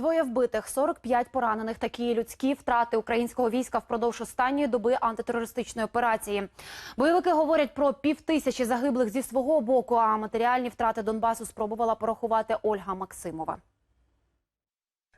Двоє вбитих, 45 поранених. Такі людські втрати українського війська впродовж останньої доби антитерористичної операції. Бойовики говорять про півтисячі загиблих зі свого боку. А матеріальні втрати Донбасу спробувала порахувати Ольга Максимова.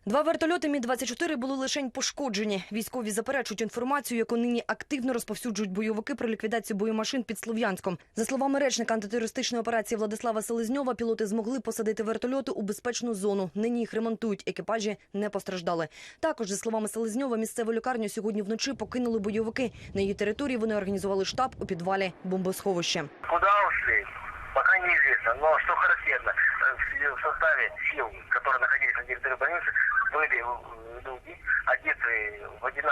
Два вертольоти Мі-24 були лишень пошкоджені. Військові заперечують інформацію, яку нині активно розповсюджують бойовики про ліквідацію бойомашин під Слов'янськом. За словами речника антитерористичної операції Владислава Селезньова, пілоти змогли посадити вертольоти у безпечну зону. Нині їх ремонтують. Екіпажі не постраждали. Також, за словами Селезньова, місцеву лікарню сьогодні вночі покинули бойовики. На її території вони організували штаб у підвалі бомбосховища. Куда ушли? Пока неизвестно. Но что характерно, э, в- составе сил,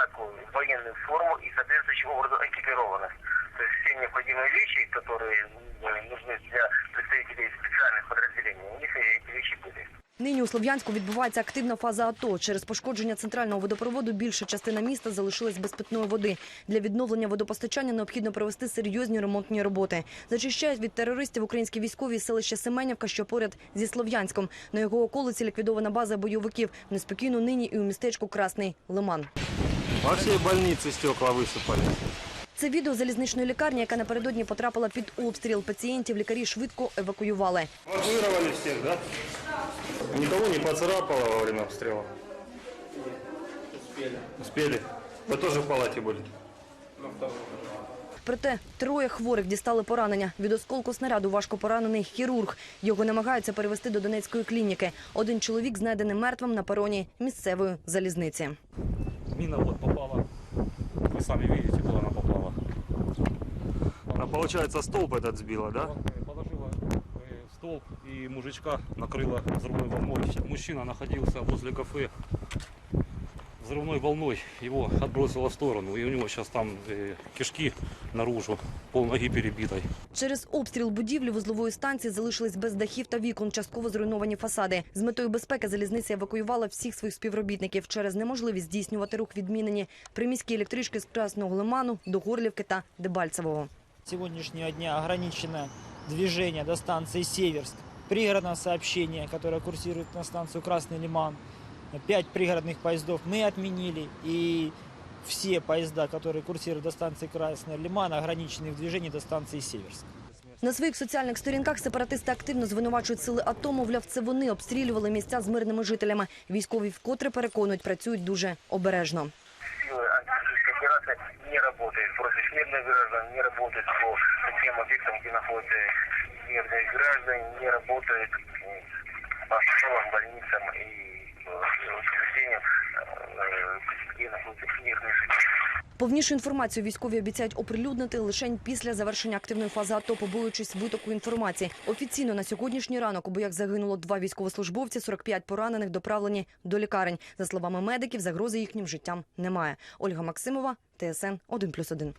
в одинаковую военную форму и соответствующим образом экипированы. То есть все необходимые вещи, которые э, нужны для представителей специальных подразделений, у них эти вещи были. Нині у Слов'янську відбувається активна фаза АТО. Через пошкодження центрального водопроводу більша частина міста залишилась без питної води. Для відновлення водопостачання необхідно провести серйозні ремонтні роботи. Зачищають від терористів українські військові з селища Семенівка, що поряд зі Слов'янськом. На його околиці ліквідована база бойовиків. Неспокійно нині і у містечку Красний Лиман. Во всей больнице стекла высыпали. Це відео залізничної лікарні, яка напередодні потрапила під обстріл. Пацієнтів лікарі швидко евакуювали. Эвакуировали всех, да? Никого не поцарапало во время обстрела? Успели. Успели? Вы тоже в палате были? Проте троє хворих дістали поранення. Від осколку снаряду важко поранений хірург. Його намагаються перевести до Донецької клініки. Один чоловік знайдений мертвим на пероні місцевої залізниці. Мина вот попала. Вы сами видите, куда она попала. А получается столб этот сбило, да? Положила э, столб и мужичка накрыла взрывной волной. Мужчина находился возле кафе. Взрывной волной его отбросило в сторону. И у него сейчас там э, кишки наружу, пол ноги перебитой. Через обстріл будівлі вузлової станції залишились без дахів та вікон, частково зруйновані фасади. З метою безпеки залізниця евакуювала всіх своїх співробітників. Через неможливість здійснювати рух відмінені приміські електрички з Красного Лиману до Горлівки та Дебальцевого. С сегодняшнего дня ограничено движение до станции Северск. Пригородное сообщение, которое курсирует на станцию Красный Лиман. Пять пригородных поездов мы отменили. И все поезда, которые курсируют до станции Красный Лиман, ограничены в движении до станции Северск. На своїх соціальних сторінках сепаратисти активно звинувачують сили АТО. Мовляв, це вони обстрілювали місця з мирними жителями. Військові вкотре переконують, працюють дуже обережно. Силы антитеррористической операции не работают против мирных граждан, не работают по тем объектам, где находятся мирные граждане, не работают м, по школам, больницам и э, э. Повнішу інформацію військові обіцяють оприлюднити лише після завершення активної фази АТО, побоюючись витоку інформації. Офіційно на сьогоднішній ранок у боях загинуло два військовослужбовці, 45 поранених доправлені до лікарень. За словами медиків, загрози їхнім життям немає. Ольга Максимова, ТСН 1+,1.